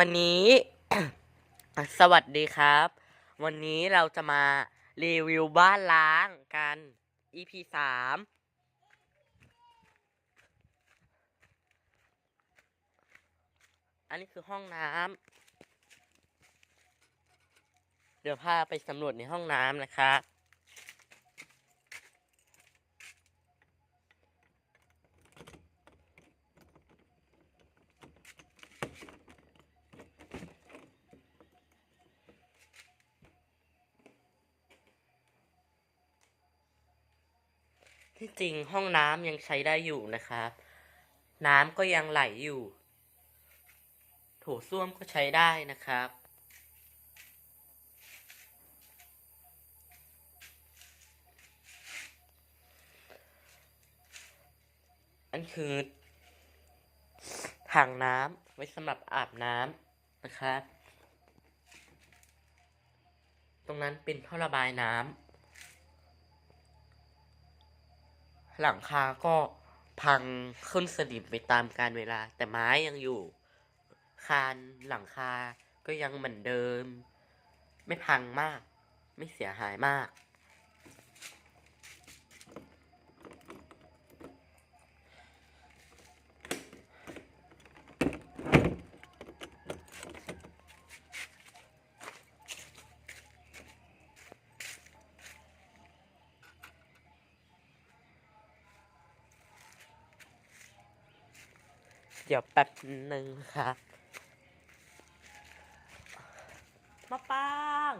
วันนี้ สวัสดีครับ วันนี้เราจะมารีวิวบ้านล้างกัน EP สามอันนี้คือห้องน้ำเดี๋ยวพาไปสำรวจในห้องน้ำนะครั ที่จริงห้องน้ำยังใช้ได้อยู่นะครับ น้ำก็ยังไหลอยู่ โถส้วมก็ใช้ได้นะครับ อันคือถังน้ำไว้สำหรับอาบน้ำนะครับ ตรงนั้นเป็นท่อระบายน้ำ หลังคาก็พังขึ้นสนิมไปตามกาลเวลา แต่ไม้ยังอยู่ คานหลังคาก็ยังเหมือนเดิม ไม่พังมาก ไม่เสียหายมาก เดี๋ยวแป๊บหนึ่งครับมาปาง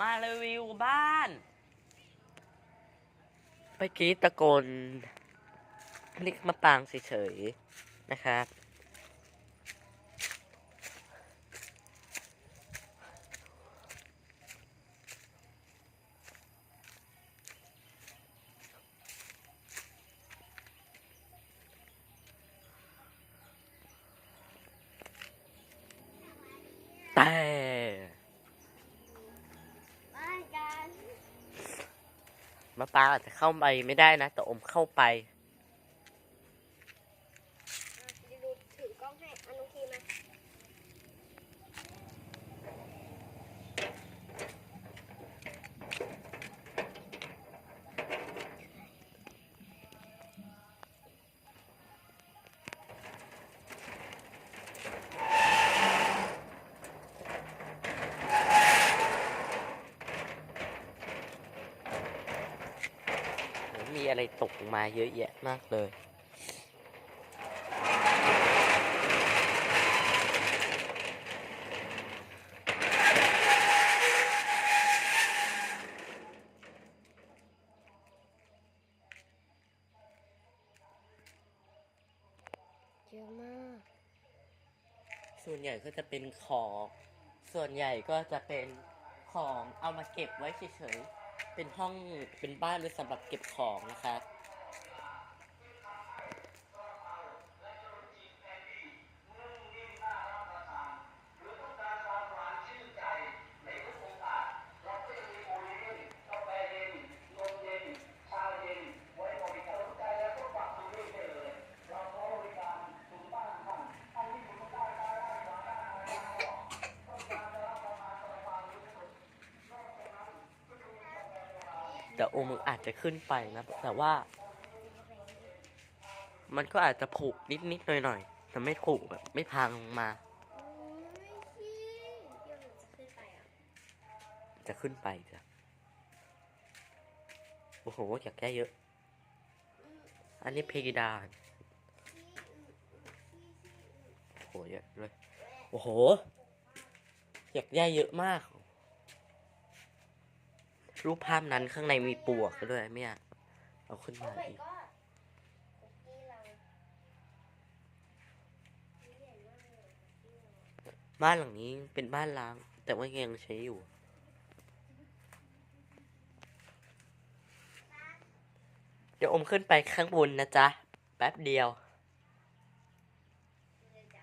มารีวิวบ้าน เมื่อกี้ตะโกนเรียกมาปางเฉยๆนะครับ แต่บ้านกันมาปางอาจจะเข้าไปไม่ได้นะ แต่อมเข้าไป อะดูถือกล้องให้อนุคีมา มี อะไรตกมาเยอะแยะมากเลย เยอะมาก ส่วนใหญ่ก็จะเป็นของ ส่วนใหญ่ก็จะเป็นของเอามาเก็บไว้เฉยๆ เป็นห้องเป็นบ้านไว้สำหรับเก็บของนะคะ แต่โอมึงอาจจะขึ้นไปนะ แต่ว่า มันก็อาจจะผุนิดนิดหน่อยหน่อยแต่ไม่ผุแบบไม่พังลงมา จะขึ้นไปจ้ะโอ้โหอยากแก้เยอะ อันนี้เพดานโอ้โหเยอะเลย โอ้โห อยากได้เยอะมาก รูปภาพนั้นข้างในมีปวกด้วยไม่อยากเอาขึ้นมาอีกบ้านหลังนี้เป็นบ้านล้าง แต่ว่ายังใช้อยู่ เดี๋ยวอมขึ้นไปข้างบนนะจ๊ะ แป๊บเดียว ดูเลยจ้ะ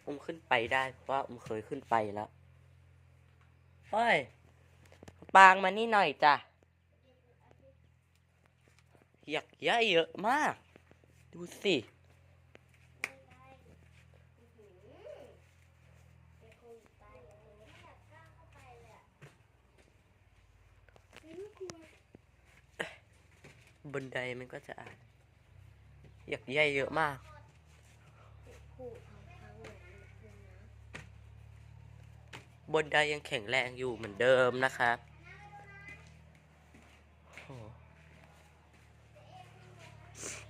อ มขึ้นไปได้เพราะว่าอมเคยขึ้นไปแล้วเฮ้ยปางมานี่หน่อยจ้ะอยากย่าเยอะมาก ดูสิไม่ได้อื้อหือเดี๋ยวคงตายเลยไม่อยากกล้าเข้าไปเลยอะไม่รู้กลัวบนไดมันก็จะอ่านอยากย่าเยอะมาก บนไดยังแข็งแรงอยู่เหมือนเดิมนะครับ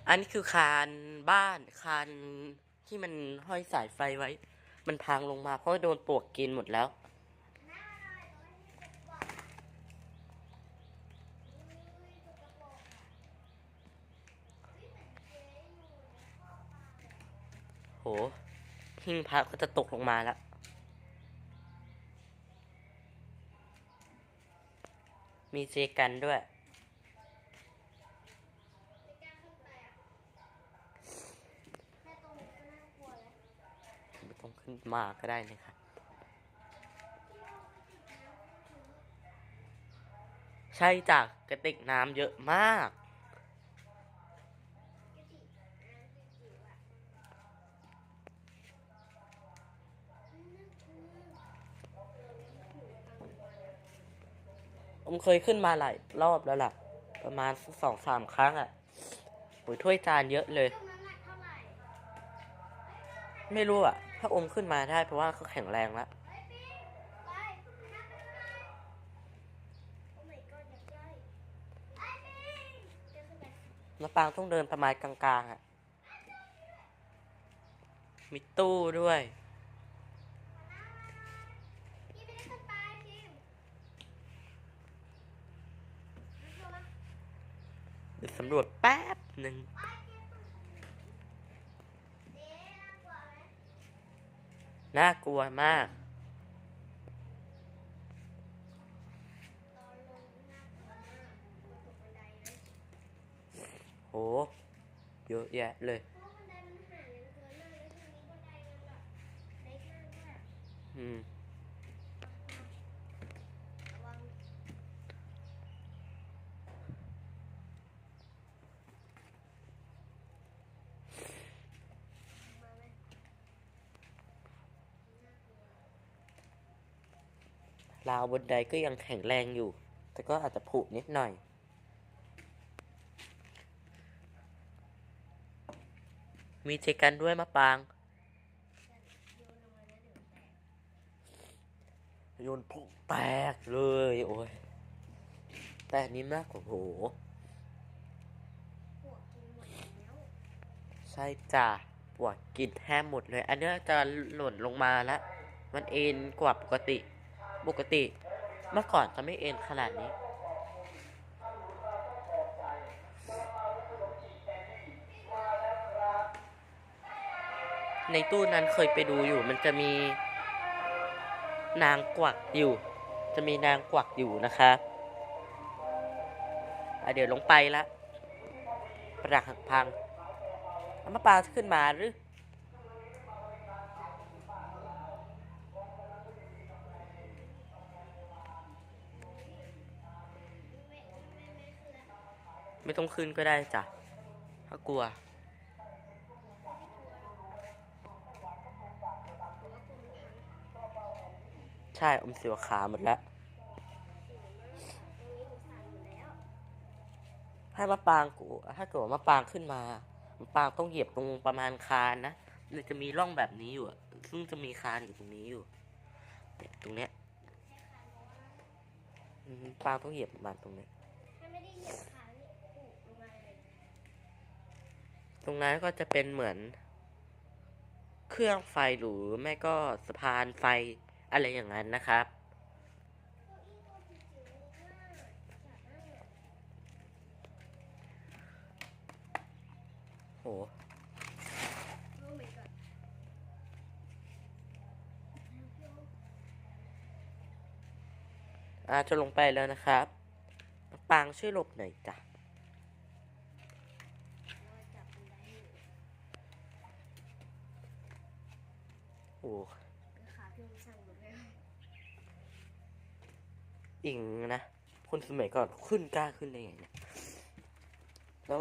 อันนี้คือคานบ้านคานที่มันห้อยสายไฟไว้ มันพังลงมาเพราะโดนปลวกกินหมดแล้ว โหหิ้งพระก็จะตกลงมาแล้ว มีเซกันด้วยไม่กล้าขึ้นไปอะแค่ตรงนี้ก็น่ากลัวแล้วไม่ต้องขึ้นมาก็ได้นะครับ ใช่จ้ะกระติกน้ำเยอะมากระติกน้ำจิ๋วๆอะน่ากลัว ผมเคยขึ้นมาหลายรอบแล้วล่ะ ประมาณสองสามครั้งอะ่ะโอ้ยถ้วยจานเยอะเลย ไม่รู้อะ่ะ ถ้าอมขึ้นมาได้เพราะว่าเขาแข็งแรงแล้วไปปิ๊งไปนับไปเท่าไหร่โอ้ my god อยากได้ไปปิ๊งเดินขึ้นไปมะปางต้องเดินประมาณกลางๆอะ่ะ มีตู้ด้วย พี่ไม่ได้ขึ้นไปพิมมาดูมา เดี๋ยว สำรวจแป๊บหนึ่งไปเก็บตุ๊กเอ๊ะน่ากลัวไหมน่ากลัวมากตอนลงน่ากลัวมากตกบันไดนะ โห เยอะแยะเลย เพราะบันไดมันห่างกันเกินมากแล้วทีนี้บันไดมันแบบเล็กมากด้วย อืม ระวัง มาไหม ราวบนไดก็ยังแข็งแรงอยู่ แต่ก็อาจจะผุนิดหน่อยมีเจกันด้วยมะปาง โยนพุแตกเลย โอ้ย แต่นี้มากกว่าโหใช่จ้ะปวดกินแทบหมดเลย อันเนี้ยจะหล่นลงมาแล้ว มันเอ็นกว่าปกติ ปกติเมื่อก่อนจะไม่เอ็นขนาดนี้ ในตู้นั้นเคยไปดูอยู่ มันจะมีนางกวักอยู่ จะมีนางกวักอยู่นะคะเดี๋ยวลงไปละ ปรักหักพังเอามาปลาขึ้นมาหรือ ไม่ต้องขึ้นก็ได้จ้ะ ถ้ากลัว ใช่อมเสียวขาหมดแล้ว ให้มะปางกู ถ้าเกิดว่ามะปางขึ้นมามะปางต้องเหยียบตรงประมาณคานนะเลยจะมีร่องแบบนี้อยู่ซึ่งจะมีคานอยู่ตรงนี้อยู่ตรงเนี้ยปางต้องเหยียบประมาณตรงนี้ ถ้าไม่ได้เหยียบขานี่ปุ๊บลงมาเลย ตรงนั้นก็จะเป็นเหมือน เครื่องไฟหรือไม่ก็สะพานไฟอะไรอย่างนั้นนะครับเก้าอี้ตัวจิ๋วๆมากอยากนั่งอะโหอาจะลงไปแล้วนะครับ ปางช่วยหลบหน่อยจ้ะ เราจับบันไดอยู่ โอ้ ขาพี่มันสั่นหมดเลย อิงนะคนสมัยก่อนขึ้นกล้าขึ้นได้ไงเนี่ยแล้ว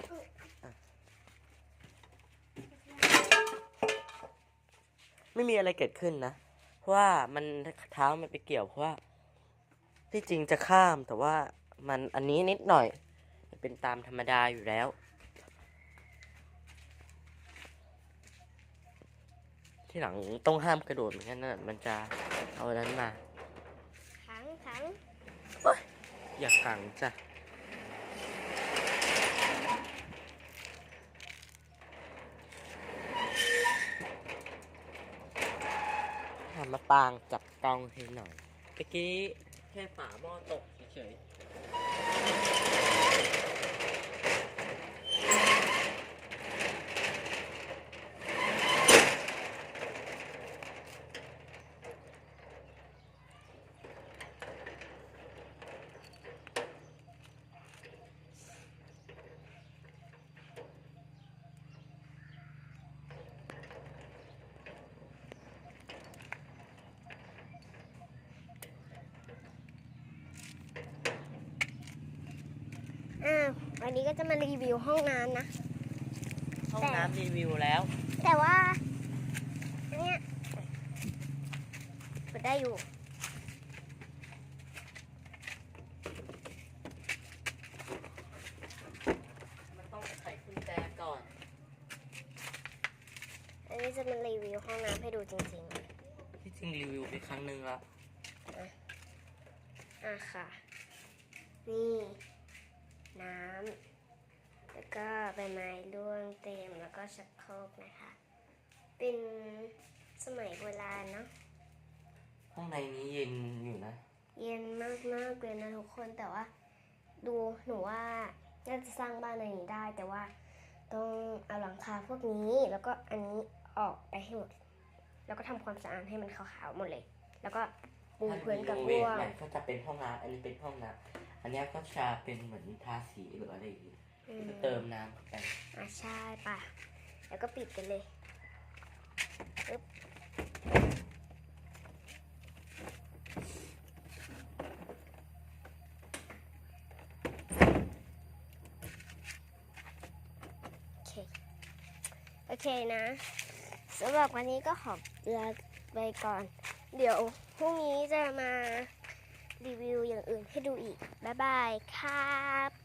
ไม่มีอะไรเกิดขึ้นนะเพราะว่ามันเท้ามันไปเกี่ยวเพราะว่าที่จริงจะข้ามแต่ว่ามันอันนี้นิดหน่อย เป็นตามธรรมดาอยู่แล้ว ที่หลังต้องห้ามกระโดดเหมือนกันนะมันจะเอาอันนั้นมาขังขัง อย่าขังจ้ะทำมาปางจับกล้องให้หน่อยเมื่อกี้แค่ฝาหม้อตกเฉยา วันนี้ก็จะมารีวิวห้องน้ำนะๆห้องน้ำรีวิวแล้ว แต่ว่าอันเนี้ยเปิดได้อยู่ มันต้องไขกุญแจก่อน อันนี้จะมารีวิวห้องน้ำให้ดูจริงที่จริงรีวิวไปครั้งหนึ่งแล้วๆอะค่ะ นี่ น้ำแล้วก็ใบไม้ร่วงเต็มแล้วก็ชักโครกนะคะ เป็นสมัยโบราณเนาะห้องในนี้เย็นอยู่นะ เย็นมากๆเลยนะทุกคนแต่ว่า ดูหนูว่าน่าจะสร้างบ้านในนี้ได้แต่ว่าต้องเอาหลังคาพวกนี้แล้วก็อันนี้ออกไปให้หมด แล้วก็ทำความสะอาดให้มันขาวๆหมดเลย แล้วก็ปูพื้นกับถ้าพรีวโนกเวทใหม่ก็จะเป็นห้องน้ำอันนี้เป็นห้องน้ำ อันนี้ก็จะเป็นเหมือนทาสีหรืออะไรอย่างงี้อืมเติมน้ำเข้าไปอะใช่ป่ะ แล้วก็ปิดกันเลยปึ๊บโอเค โอเคนะสำหรับวันนี้ก็ขอลาไปก่อน เดี๋ยวพรุ่งนี้จะมา รีวิวอย่างอื่นให้ดูอีก บ๊ายบายครับ